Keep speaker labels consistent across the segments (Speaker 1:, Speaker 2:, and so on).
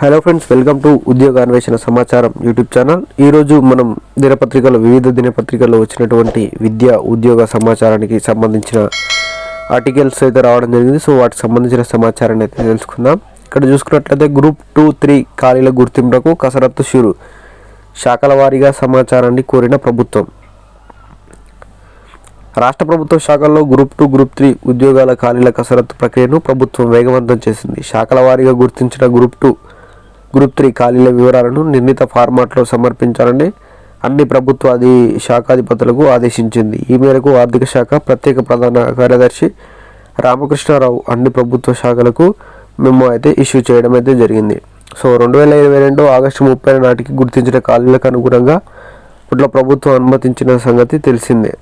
Speaker 1: Hello friends welcome to ఉద్యోగ అన్వేషణ సమాచారం యూట్యూబ్ ఛానల్. ఈరోజు మనం దినపత్రికలో వివిధ దినపత్రికల్లో వచ్చినటువంటి విద్య ఉద్యోగ సమాచారానికి సంబంధించిన ఆర్టికల్స్ అయితే రావడం జరిగింది. సో వాటికి సంబంధించిన సమాచారాన్ని అయితే తెలుసుకుందాం. ఇక్కడ చూసుకున్నట్లయితే గ్రూప్ టూ త్రీ ఖాళీల గుర్తింపులకు కసరత్తు షురు శాఖల వారీగా సమాచారాన్ని కోరిన ప్రభుత్వం. రాష్ట్ర ప్రభుత్వ శాఖల్లో గ్రూప్ టూ గ్రూప్ త్రీ ఉద్యోగాల ఖాళీల కసరత్తు ప్రక్రియను ప్రభుత్వం వేగవంతం చేసింది. శాఖల వారీగా గుర్తించిన గ్రూప్ టూ గ్రూప్ త్రీ ఖాళీల వివరాలను నిర్ణీత ఫార్మాట్లో సమర్పించాలని అన్ని ప్రభుత్వ అధి శాఖాధిపతులకు ఆదేశించింది. ఈ మేరకు ఆర్థిక శాఖ ప్రత్యేక ప్రధాన కార్యదర్శి రామకృష్ణారావు అన్ని ప్రభుత్వ శాఖలకు మెమో అయితే ఇష్యూ చేయడం అయితే జరిగింది. సో రెండు వేల ఇరవై రెండు ఆగస్టు ముప్పై నాటికి గుర్తించిన ఖాళీలకు అనుగుణంగా ఇట్లా ప్రభుత్వం అనుమతించిన సంగతి తెలిసిందే.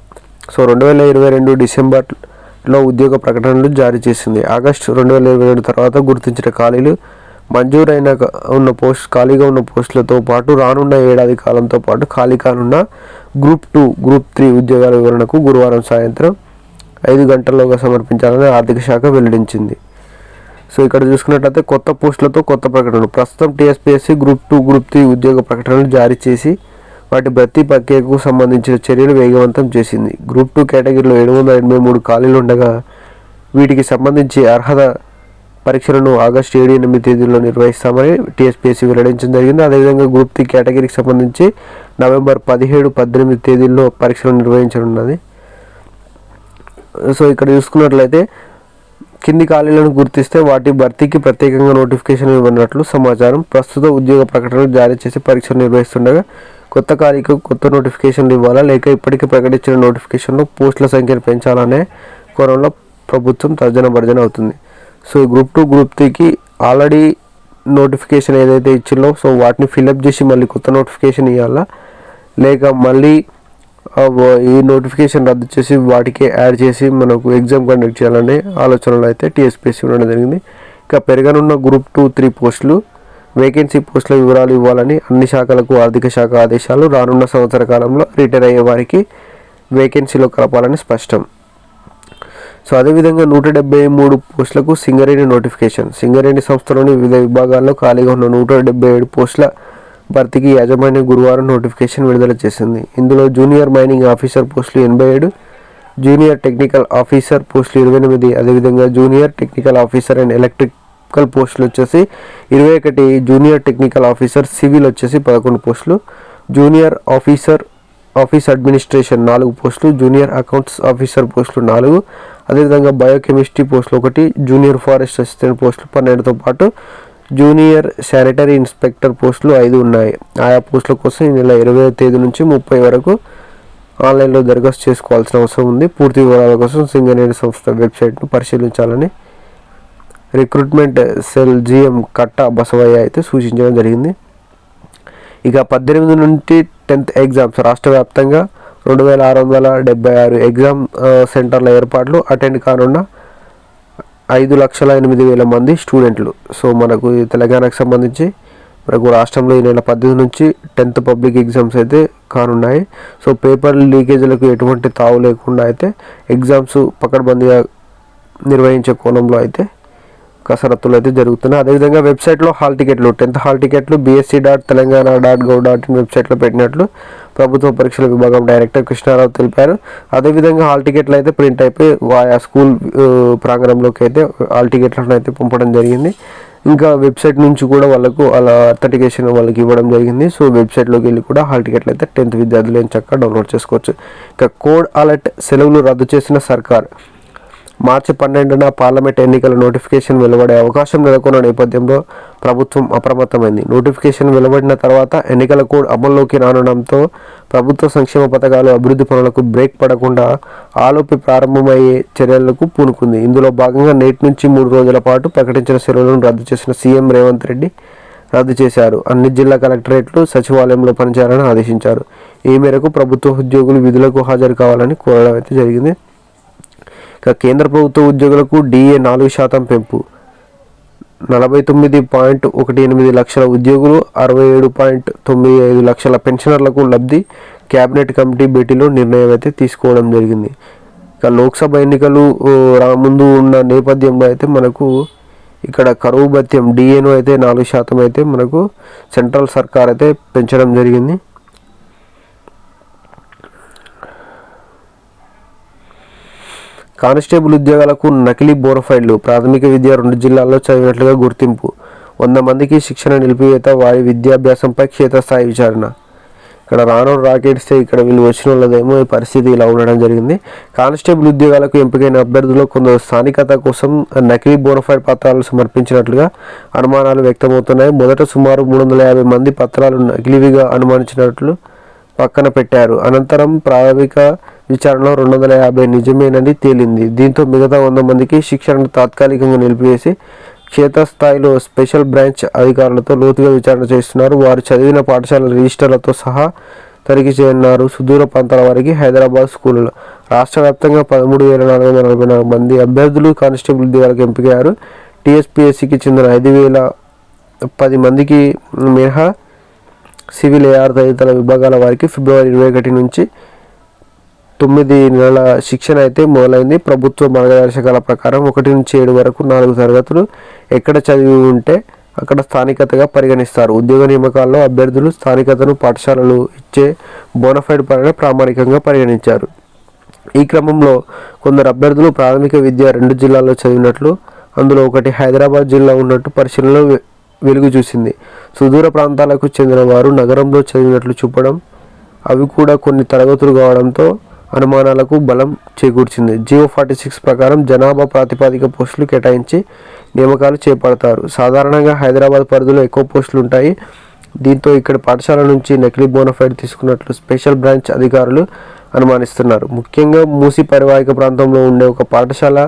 Speaker 1: సో రెండు వేల ఇరవై రెండు డిసెంబర్లో ఉద్యోగ ప్రకటనలు జారీ చేసింది. ఆగస్టు రెండు వేల ఇరవై రెండు తర్వాత గుర్తించిన ఖాళీలు మంజూరైన ఉన్న పోస్ట్ ఖాళీగా ఉన్న పోస్టులతో పాటు రానున్న ఏడాది కాలంతో పాటు ఖాళీ కానున్న గ్రూప్ టూ గ్రూప్ త్రీ ఉద్యోగాల వివరణకు గురువారం సాయంత్రం ఐదు గంటల్లోగా సమర్పించాలని ఆర్థిక శాఖ వెల్లడించింది. సో ఇక్కడ చూసుకున్నట్లయితే కొత్త పోస్టులతో కొత్త ప్రకటనలు. ప్రస్తుతం TSPSC group two group three ఉద్యోగ ప్రకటనలు జారీ చేసి వాటి భర్తీ ప్రక్రియకు సంబంధించిన చర్యలు వేగవంతం చేసింది. గ్రూప్ టూ కేటగిరీలో ఏడు వందల ఎనభై మూడు ఖాళీలు ఉండగా వీటికి సంబంధించి అర్హత పరీక్షలను ఆగస్టు ఏడు ఎనిమిది తేదీల్లో నిర్వహిస్తామని టీఎస్పీఎస్సీ వెల్లడించడం జరిగింది. అదేవిధంగా గ్రూప్ త్రీ కేటగిరీకి సంబంధించి నవంబర్ పదిహేడు పద్దెనిమిది తేదీల్లో పరీక్షలు నిర్వహించనున్నది. సో ఇక్కడ చూసుకున్నట్లయితే కింది ఖాళీలను గుర్తిస్తే వాటి భర్తీకి ప్రత్యేకంగా నోటిఫికేషన్ ఇవ్వనట్లు సమాచారం. ప్రస్తుత ఉద్యోగ ప్రకటనలు జారీ చేసి పరీక్షలు నిర్వహిస్తుండగా కొత్త ఖాళీకి కొత్త నోటిఫికేషన్లు ఇవ్వాలా? లేక ఇప్పటికే ప్రకటించిన నోటిఫికేషన్లో పోస్టుల సంఖ్యను పెంచాలనే కోణంలో ప్రభుత్వం తర్జన భర్జన అవుతుంది. సో గ్రూప్ టూ గ్రూప్ త్రీకి ఆల్రెడీ నోటిఫికేషన్ ఏదైతే ఇచ్చిందో సో వాటిని ఫిలప్ చేసి మళ్ళీ కొత్త నోటిఫికేషన్ ఇవ్వాలా లేక మళ్ళీ ఈ నోటిఫికేషన్ రద్దు చేసి వాటికి యాడ్ చేసి మనకు ఎగ్జామ్ కండక్ట్ చేయాలనే ఆలోచనలు అయితే టీఎస్పీఎస్సీ ఉండడం జరిగింది. ఇక పెరగనున్న గ్రూప్ టూ త్రీ పోస్టులు వేకెన్సీ పోస్టుల వివరాలు ఇవ్వాలని అన్ని శాఖలకు ఆర్థిక శాఖ ఆదేశాలు రానున్న సంవత్సర కాలంలో రిటైర్ అయ్యే వారికి వేకెన్సీలో కలపాలని స్పష్టం. సో అదేవిధంగా నూట డెబ్బై మూడు పోస్టులకు సింగరేణి నోటిఫికేషన్ సింగరేణి సంస్థలోని వివిధ విభాగాల్లో ఖాళీగా ఉన్న నూట డెబ్బై ఏడు పోస్టుల భర్తీకి యాజమాన్యం గురువారం నోటిఫికేషన్ విడుదల చేసింది. ఇందులో జూనియర్ మైనింగ్ ఆఫీసర్ పోస్టులు ఎనభై ఏడు జూనియర్ టెక్నికల్ ఆఫీసర్ పోస్టులు ఇరవై ఎనిమిది అదేవిధంగా junior technical officer and electrical పోస్టులు వచ్చేసి ఇరవై ఒకటి జూనియర్ టెక్నికల్ ఆఫీసర్ సివిల్ వచ్చేసి పదకొండు పోస్టులు జూనియర్ ఆఫీసర్ ఆఫీస్ అడ్మినిస్ట్రేషన్ నాలుగు పోస్టులు జూనియర్ అకౌంట్స్ ఆఫీసర్ పోస్టులు నాలుగు అదేవిధంగా బయోకెమిస్ట్రీ పోస్టులు ఒకటి జూనియర్ ఫారెస్ట్ అసిస్టెంట్ పోస్టులు పన్నెండుతో పాటు జూనియర్ శానిటరీ ఇన్స్పెక్టర్ పోస్టులు ఐదు ఉన్నాయి. ఆయా పోస్టుల కోసం ఈ నెల ఇరవై తేదీ నుంచి ముప్పై వరకు ఆన్లైన్లో దరఖాస్తు చేసుకోవాల్సిన అవసరం ఉంది. పూర్తి వివరాల కోసం సింగరేణి సంస్థ వెబ్సైట్ను పరిశీలించాలని రిక్రూట్మెంట్ సెల్ జిఎం కట్ట బసవయ్య అయితే సూచించడం జరిగింది. ఇక పద్దెనిమిది నుండి టెన్త్ ఎగ్జామ్స్ రాష్ట్ర వ్యాప్తంగా రెండు వేల ఆరు వందల డెబ్బై ఆరు ఎగ్జామ్ సెంటర్ల ఏర్పాట్లు అటెండ్ కానున్న ఐదు లక్షల ఎనిమిది వేల మంది స్టూడెంట్లు. సో మనకు తెలంగాణకు సంబంధించి మనకు రాష్ట్రంలో ఈ నెల పద్దెనిమిది నుంచి టెన్త్ పబ్లిక్ ఎగ్జామ్స్ అయితే కానున్నాయి. సో పేపర్ లీకేజీలకు ఎటువంటి తావు లేకుండా అయితే ఎగ్జామ్స్ పకడ్బందీగా నిర్వహించే కోణంలో అయితే కసరత్తులు అయితే జరుగుతున్నాయి. అదేవిధంగా వెబ్సైట్లో హాల్ టికెట్లు టెన్త్ హాల్ టికెట్లు BSC dot Telangana dot gov dot in వెబ్సైట్లో పెట్టినట్లు ప్రభుత్వ పరీక్షల విభాగం డైరెక్టర్ కృష్ణారావు తెలిపారు. అదేవిధంగా హాల్ టికెట్లు అయితే ప్రింట్ అయిపోయి ఆయా స్కూల్ ప్రాంగణంలోకి అయితే హాల్ టికెట్లను అయితే పంపడం జరిగింది. ఇంకా వెబ్సైట్ నుంచి కూడా వాళ్ళకు అలా అథెంటికేషన్ వాళ్ళకి ఇవ్వడం జరిగింది. సో వెబ్సైట్లోకి వెళ్ళి కూడా హాల్ టికెట్లు అయితే టెన్త్ విద్యార్థులు ఏం చక్కగా డౌన్లోడ్ చేసుకోవచ్చు. ఇక కోడ్ అలర్ట్ సెలవులు రద్దు చేసిన సర్కార్. మార్చి పన్నెండున పార్లమెంట్ ఎన్నికల నోటిఫికేషన్ వెలువడే అవకాశం నెలకొన్న నేపథ్యంలో ప్రభుత్వం అప్రమత్తమైంది. నోటిఫికేషన్ వెలువడిన తర్వాత ఎన్నికల కోడ్ అమల్లోకి రానుండడంతో ప్రభుత్వ సంక్షేమ పథకాలు అభివృద్ధి పనులకు బ్రేక్ పడకుండా ఆలోపి ప్రారంభమయ్యే చర్యలకు పూనుకుంది. ఇందులో భాగంగా నేటి నుంచి మూడు రోజుల పాటు ప్రకటించిన సెలవులను రద్దు చేసిన సీఎం రేవంత్ రెడ్డి రద్దు చేశారు. అన్ని జిల్లా కలెక్టరేట్లు సచివాలయంలో పనిచేయాలని ఆదేశించారు. ఈ మేరకు ప్రభుత్వ ఉద్యోగులు విధులకు హాజరు కావాలని కోరడం అయితే జరిగింది. ఇక కేంద్ర ప్రభుత్వ ఉద్యోగులకు డిఏ నాలుగు శాతం పెంపు. నలభై తొమ్మిది పాయింట్ ఒకటి ఎనిమిది లక్షల ఉద్యోగులు అరవై ఏడు పాయింట్ తొమ్మిది ఐదు లక్షల పెన్షనర్లకు లబ్ధి కేబినెట్ కమిటీ భేటీలో నిర్ణయం అయితే తీసుకోవడం జరిగింది. ఇక లోక్సభ ఎన్నికలు రా ముందు ఉన్న నేపథ్యంలో అయితే మనకు ఇక్కడ కరువు భత్యం డిఏను అయితే నాలుగు శాతం అయితే మనకు సెంట్రల్ సర్కార్ అయితే పెంచడం జరిగింది. కానిస్టేబుల్ ఉద్యోగాలకు నకిలీ బోరఫైడ్లు ప్రాథమిక విద్య రెండు జిల్లాల్లో చదివినట్లుగా గుర్తింపు. వంద మందికి శిక్షణ నిలిపివేత వారి విద్యాభ్యాసంపై క్షేత్రస్థాయి విచారణ. ఇక్కడ రాను రాకెట్స్తే ఇక్కడ వీళ్ళు వచ్చిన వాళ్ళదేమో ఈ పరిస్థితి ఇలా ఉండడం జరిగింది. కానిస్టేబుల్ ఉద్యోగాలకు ఎంపికైన అభ్యర్థులు కొందరు స్థానికత కోసం నకిలీ బోనఫైడ్ పత్రాలు సమర్పించినట్లుగా అనుమానాలు వ్యక్తమవుతున్నాయి. మొదట సుమారు మూడు వందల యాభై మంది పత్రాలు నకిలీవిగా అనుమానించినట్లు పక్కన పెట్టారు. అనంతరం ప్రాథమిక విచారణలో రెండు వందల యాభై నిజమేనని తేలింది. దీంతో మిగతా వంద మందికి శిక్షణను తాత్కాలికంగా నిలిపివేసి క్షేత్రస్థాయిలో స్పెషల్ బ్రాంచ్ అధికారులతో లోతుగా విచారణ చేస్తున్నారు. వారు చదివిన పాఠశాల రిజిస్టర్లతో సహా తనిఖీ చేయనున్నారు. సుదూర ప్రాంతాల వారికి హైదరాబాద్ స్కూళ్ళలో రాష్ట్ర వ్యాప్తంగా పదమూడు వేల నాలుగు వందల నలభై నాలుగు మంది అభ్యర్థులు కానిస్టేబుల్ ఉద్యోగాలకు ఎంపికయ్యారు. టీఎస్పీఎస్సికి చెందిన ఐదు వేల పది మందికి మినహా సివిల్ ఏఆర్ తదితర విభాగాల వారికి ఫిబ్రవరి ఇరవై ఒకటి నుంచి తొమ్మిది నెలల శిక్షణ అయితే మొదలైంది. ప్రభుత్వ మార్గదర్శకాల ప్రకారం ఒకటి నుంచి ఏడు వరకు నాలుగు తరగతులు ఎక్కడ చదివి ఉంటే అక్కడ స్థానికతగా పరిగణిస్తారు. ఉద్యోగ నియామకాల్లో అభ్యర్థులు స్థానికతను పాఠశాలలు ఇచ్చే బోనఫైడ్ పరంగా ప్రామాణికంగా పరిగణించారు. ఈ క్రమంలో కొందరు అభ్యర్థులు ప్రాథమిక విద్య రెండు జిల్లాల్లో చదివినట్లు అందులో ఒకటి హైదరాబాద్ జిల్లా ఉన్నట్టు పరిశీలనలో వె- వెలుగు చూసింది. సుదూర ప్రాంతాలకు చెందిన వారు నగరంలో చదివినట్లు చూపడం అవి కూడా కొన్ని తరగతులు కావడంతో అనుమానాలకు బలం చేకూర్చింది. జియో ఫార్టీ సిక్స్ ప్రకారం జనాభా ప్రాతిపదిక పోస్టులు కేటాయించి నియామకాలు చేపడతారు. సాధారణంగా హైదరాబాద్ పరిధిలో ఎక్కువ పోస్టులు ఉంటాయి. దీంతో ఇక్కడ పాఠశాల నుంచి నకిలీ బోనఫైడ్ తీసుకున్నట్లు స్పెషల్ బ్రాంచ్ అధికారులు అనుమానిస్తున్నారు. ముఖ్యంగా మూసి పరివాహిక ప్రాంతంలో ఉండే ఒక పాఠశాల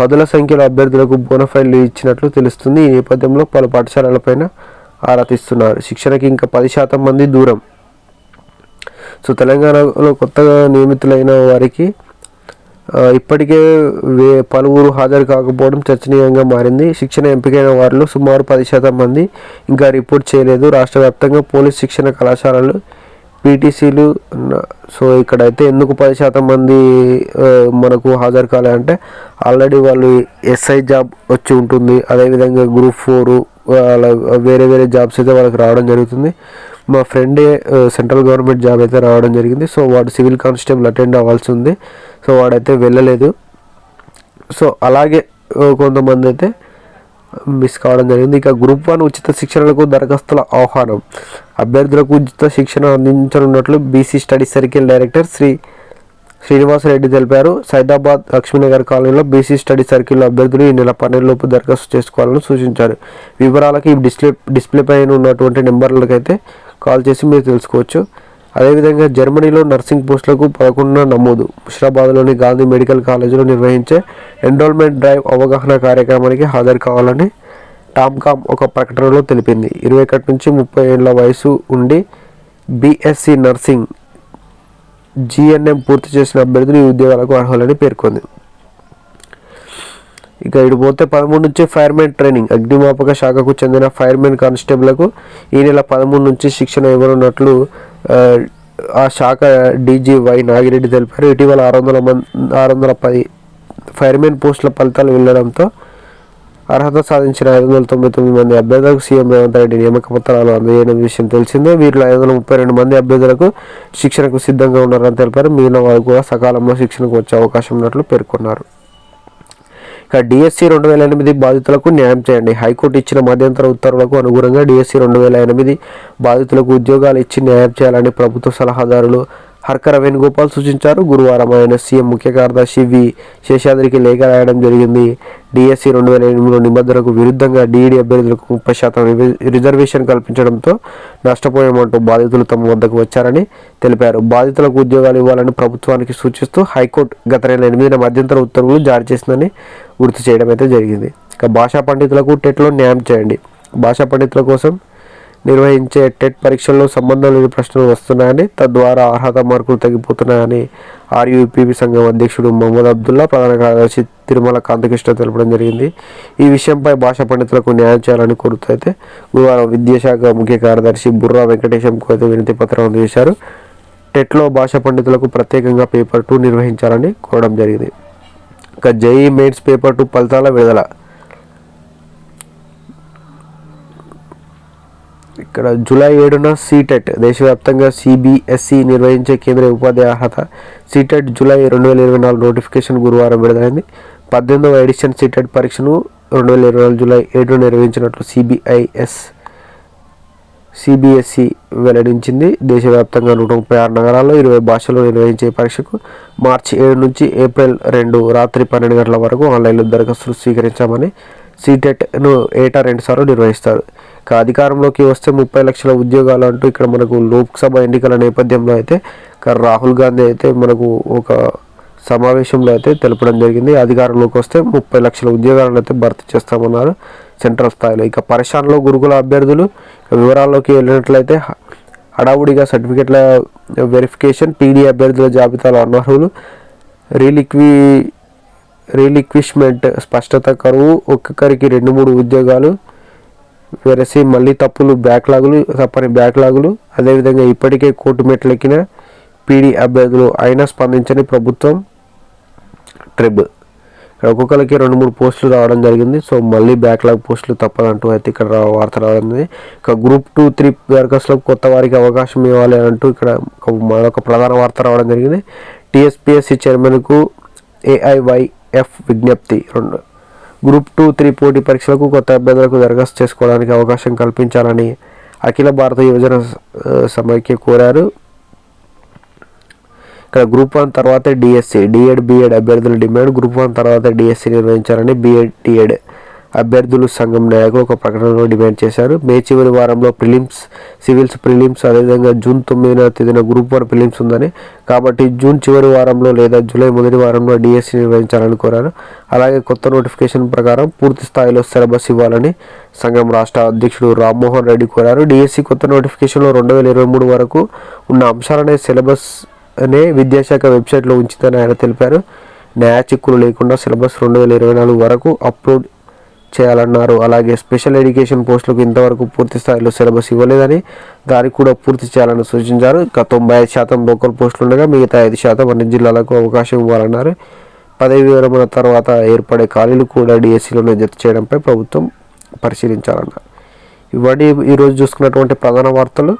Speaker 1: పదుల సంఖ్యలో అభ్యర్థులకు బోనఫైడ్లు ఇచ్చినట్లు తెలుస్తుంది. ఈ నేపథ్యంలో పలు పాఠశాలలపైన ఆరా తీస్తున్నారు. శిక్షణకి ఇంకా పది శాతం మంది దూరం. సో తెలంగాణలో కొత్తగా నియమితులైన వారికి ఇప్పటికే వే పలువురు హాజరు కాకపోవడం చర్చనీయంగా మారింది. శిక్షణ ఎంపికైన వారిలో సుమారు పది శాతం మంది ఇంకా రిపోర్ట్ చేయలేదు. రాష్ట్ర వ్యాప్తంగా పోలీస్ శిక్షణ కళాశాలలు పీటీసీలు సో ఇక్కడైతే ఎందుకు పది శాతం మంది మనకు హాజరు కాలేదంటే ఆల్రెడీ వాళ్ళు ఎస్ఐ జాబ్ వచ్చి ఉంటుంది. అదేవిధంగా గ్రూప్ ఫోరు వేరే వేరే జాబ్స్ అయితే వాళ్ళకి రావడం జరుగుతుంది. మా ఫ్రెండే సెంట్రల్ గవర్నమెంట్ జాబ్ అయితే రావడం జరిగింది. సో వాడు సివిల్ కానిస్టేబుల్ అటెండ్ అవ్వాల్సి ఉంది. సో వాడైతే వెళ్ళలేదు. సో అలాగే కొంతమంది అయితే మిస్ కావడం జరిగింది. ఇక గ్రూప్ వన్ ఉచిత శిక్షణలకు దరఖాస్తుల ఆహ్వానం. అభ్యర్థులకు ఉచిత శిక్షణ అందించనున్నట్లు BC study circle director Shri Srinivasa Reddy తెలిపారు. సైదాబాద్ లక్ష్మీనగర్ కాలనీలో బీసీ స్టడీ సర్కిల్ అభ్యర్థులు ఈ నెల పన్నెండులోపు దరఖాస్తు చేసుకోవాలని సూచించారు. వివరాలకి డిస్ప్లే డిస్ప్లే పైన ఉన్నటువంటి నెంబర్లకైతే కాల్ చేసి మీరు తెలుసుకోవచ్చు. అదేవిధంగా జర్మనీలో నర్సింగ్ పోస్టులకు పదకొండున నమోదు. ముషిరాబాద్లోని గాంధీ మెడికల్ కాలేజీలో నిర్వహించే ఎన్రోల్మెంట్ డ్రైవ్ అవగాహన కార్యక్రమానికి హాజరు కావాలని టామ్కామ్ ఒక ప్రకటనలో తెలిపింది. ఇరవై ఒకటి నుంచి ముప్పై ఏళ్ళ వయసు ఉండి బీఎస్సీ నర్సింగ్ జిఎన్ఎం పూర్తి చేసిన అభ్యర్థులు ఈ ఉద్యోగాలకు అర్హులని పేర్కొంది. ఇక ఇటు పోతే పదమూడు నుంచి ఫైర్మెన్ ట్రైనింగ్. అగ్నిమాపక శాఖకు చెందిన ఫైర్మెన్ కానిస్టేబుల్కు ఈ నెల పదమూడు నుంచి శిక్షణ ఇవ్వనున్నట్లు ఆ, ఆ శాఖ డీజీ వై నాగిరెడ్డి తెలిపారు. ఇటీవల ఆరు వందల మంది ఆరు వందల పది ఫైర్మెన్ పోస్టుల ఫలితాలు వెళ్ళడంతో అర్హత సాధించిన ఐదు వందల తొంభై తొమ్మిది మంది అభ్యర్థులకు సీఎం రేవంత్ రెడ్డి నియామక పత్రాలు అందజేయడం విషయం తెలిసిందే. వీరిలో ఐదు వందల ముప్పై రెండు మంది అభ్యర్థులకు శిక్షణకు సిద్ధంగా ఉన్నారని తెలిపారు. మిగిలిన వారు కూడా సకాలంలో శిక్షణకు వచ్చే అవకాశం ఉన్నట్లు పేర్కొన్నారు. ఇక డిఎస్సి రెండు వేల ఎనిమిది బాధితులకు న్యాయం చేయండి. హైకోర్టు ఇచ్చిన మధ్యంతర ఉత్తర్వులకు అనుగుణంగా డిఎస్సి రెండు వేల ఎనిమిది బాధితులకు ఉద్యోగాలు ఇచ్చి న్యాయం చేయాలని ప్రభుత్వ సలహాదారులు హర్కర వేణుగోపాల్ సూచించారు. గురువారం ఆయన సీఎం ముఖ్య కార్యదర్శి వి శేషాద్రికి లేఖ రాయడం జరిగింది. డిఎస్సి రెండు వేల ఎనిమిదిలో నిబంధనలకు విరుద్ధంగా డిఈడి అభ్యర్థులకు ముప్పై శాతం రిజర్వేషన్ కల్పించడంతో నష్టపోయామంటూ బాధితులు తమ వద్దకు వచ్చారని తెలిపారు. బాధితులకు ఉద్యోగాలు ఇవ్వాలని ప్రభుత్వానికి సూచిస్తూ హైకోర్టు గత నెల ఎనిమిదిన మధ్యంతర ఉత్తర్వులు జారీ చేసిందని గుర్తు చేయడం అయితే జరిగింది. ఇక భాషా పండితులకు టెట్లో న్యాయం చేయండి. భాషా పండితుల కోసం నిర్వహించే టెట్ పరీక్షల్లో సంబంధం లేని ప్రశ్నలు వస్తున్నాయని తద్వారా అర్హత మార్కులు తగ్గిపోతున్నాయని ఆర్యూపీపీ సంఘం అధ్యక్షుడు మహమ్మద్ అబ్దుల్లా ప్రధాన కార్యదర్శి తిరుమల కాంతకృష్ణ తెలపడం జరిగింది. ఈ విషయంపై భాషా పండితులకు న్యాయం చేయాలని కోరుతూ అయితే గురువారం విద్యాశాఖ ముఖ్య కార్యదర్శి బుర్రా వెంకటేశంకు అయితే వినతి పత్రం అందజేశారు టెట్లో భాషా పండితులకు ప్రత్యేకంగా పేపర్ టూ నిర్వహించాలని కోరడం జరిగింది. ఇక జేఈ మెయిన్స్ పేపర్ టూ ఫలితాల విడుదల. ఇక్కడ జూలై ఏడున సీటెట్ దేశవ్యాప్తంగా సిబిఎస్ఈ నిర్వహించే కేంద్ర ఉపాధి అర్హత సీటెట్ జూలై రెండు వేల ఇరవై నాలుగు నోటిఫికేషన్ గురువారం విడుదలైంది. పద్దెనిమిదవ ఎడిషన్ సీటెట్ పరీక్షను రెండు వేల ఇరవై నాలుగు జూలై ఏడున నిర్వహించినట్లు సిబిఐఎస్ సిబిఎస్ఈ వెల్లడించింది. దేశవ్యాప్తంగా నూట ముప్పై ఆరు నగరాల్లో ఇరవై భాషల్లో నిర్వహించే పరీక్షకు మార్చి ఏడు నుంచి ఏప్రిల్ రెండు రాత్రి పన్నెండు గంటల వరకు ఆన్లైన్లో దరఖాస్తులు స్వీకరించామని సీటెట్ను ఏటా రెండుసార్లు నిర్వహిస్తారు. ఇక అధికారంలోకి వస్తే ముప్పై లక్షల ఉద్యోగాలు అంటూ ఇక్కడ మనకు లోక్సభ ఎన్నికల నేపథ్యంలో అయితే రాహుల్ గాంధీ అయితే మనకు ఒక సమావేశంలో అయితే తెలపడం జరిగింది. అధికారంలోకి వస్తే ముప్పై లక్షల ఉద్యోగాలను అయితే భర్తీ చేస్తామన్నారు సెంట్రల్ స్థాయిలో. ఇక పరిశానలో గురుకుల అభ్యర్థులు వివరాల్లోకి వెళ్ళినట్లయితే హడావుడిగా సర్టిఫికెట్ల వెరిఫికేషన్ పీడీ అభ్యర్థుల జాబితాలో అనర్హులు రీలిక్వి రీలిక్విష్మెంట్ స్పష్టత కరువు ఒక్కొక్కరికి రెండు మూడు ఉద్యోగాలు వెరసి మళ్ళీ తప్పులు బ్యాక్లాగులు తప్పని బ్యాక్లాగులు అదేవిధంగా ఇప్పటికే కోర్టు మెట్లెక్కిన పీడీ అభ్యర్థులు అయినా స్పందించని ప్రభుత్వం ట్రిబ్. ఇక్కడ ఒక్కొక్కరికి రెండు మూడు పోస్టులు రావడం జరిగింది. సో మళ్ళీ బ్యాక్లాగ్ పోస్టులు తప్పదంటూ అయితే ఇక్కడ వార్త రావడం జరిగింది. ఇక గ్రూప్ టూ త్రీ దరఖాస్తులకు కొత్త వారికి అవకాశం ఇవ్వాలి అని అంటూ ఇక్కడ ఒక మరొక ప్రధాన వార్త రావడం జరిగింది. టీఎస్పీఎస్సీ చైర్మన్కు ఎఫ్ విజ్ఞప్తి రెండు. గ్రూప్ టూ త్రీ పోటీ పరీక్షలకు కొత్త అభ్యర్థులకు దరఖాస్తు చేసుకోవడానికి అవకాశం కల్పించాలని అఖిల భారత యువజన సమైక్య కోరారు. ఇక్కడ గ్రూప్ వన్ తర్వాత డిఎస్సి డిఎడ్ బిఎడ్ అభ్యర్థుల డిమాండ్ గ్రూప్ వన్ తర్వాత డిఎస్సి నిర్వహించాలని బిఎడ్ డిఎడ్ అభ్యర్థులు సంఘం నాయకులు ఒక ప్రకటనలో డిమాండ్ చేశారు. మే చివరి వారంలో ప్రిలిమ్స్ సివిల్స్ ప్రిలిమ్స్ అదేవిధంగా జూన్ తొమ్మిదిన తేదీన గ్రూప్ వన్ ప్రిలిమ్స్ ఉందని కాబట్టి జూన్ చివరి వారంలో లేదా జూలై మొదటి వారంలో డిఎస్సి నిర్వహించాలని కోరారు. అలాగే కొత్త నోటిఫికేషన్ ప్రకారం పూర్తి స్థాయిలో సిలబస్ ఇవ్వాలని సంఘం రాష్ట్ర అధ్యక్షుడు రామ్మోహన్ రెడ్డి కోరారు. డిఎస్సి కొత్త నోటిఫికేషన్లో రెండు వేల ఇరవై మూడు వరకు ఉన్న అంశాలనే సిలబస్ అనే విద్యాశాఖ వెబ్సైట్లో ఉంచిందని ఆయన తెలిపారు. న్యాయ చిక్కులు లేకుండా సిలబస్ రెండు వేల ఇరవై నాలుగు వరకు అప్లోడ్ చేయాలన్నారు. అలాగే స్పెషల్ ఎడ్యుకేషన్ పోస్టులకు ఇంతవరకు పూర్తి స్థాయిలో సిలబస్ ఇవ్వలేదని దానికి కూడా పూర్తి చేయాలని సూచించారు. ఇక తొంభై ఐదు శాతం లోకల్ పోస్టులు ఉండగా మిగతా ఐదు శాతం అన్ని జిల్లాలకు అవకాశం ఇవ్వాలన్నారు. పదవి విరమణ తర్వాత ఏర్పడే ఖాళీలు కూడా డిఎస్సిలోనే జత చేయడంపై ప్రభుత్వం పరిశీలించాలన్నారు. ఇవన్నీ ఈరోజు చూసుకున్నటువంటి ప్రధాన వార్తలు.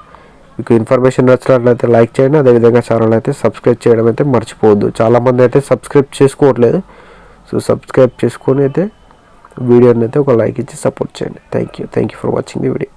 Speaker 1: మీకు ఇన్ఫర్మేషన్ నచ్చినట్లయితే లైక్ చేయండి అదేవిధంగా ఛానల్ అయితే సబ్స్క్రైబ్ చేయడం అయితే మర్చిపోవద్దు. చాలామంది అయితే సబ్స్క్రైబ్ చేసుకోవట్లేదు. సో సబ్స్క్రైబ్ చేసుకొని అయితే వీడియోని అయితే ఒక లైక్ ఇచ్చి సపోర్ట్ చేయండి. Thank you thank you for watching the video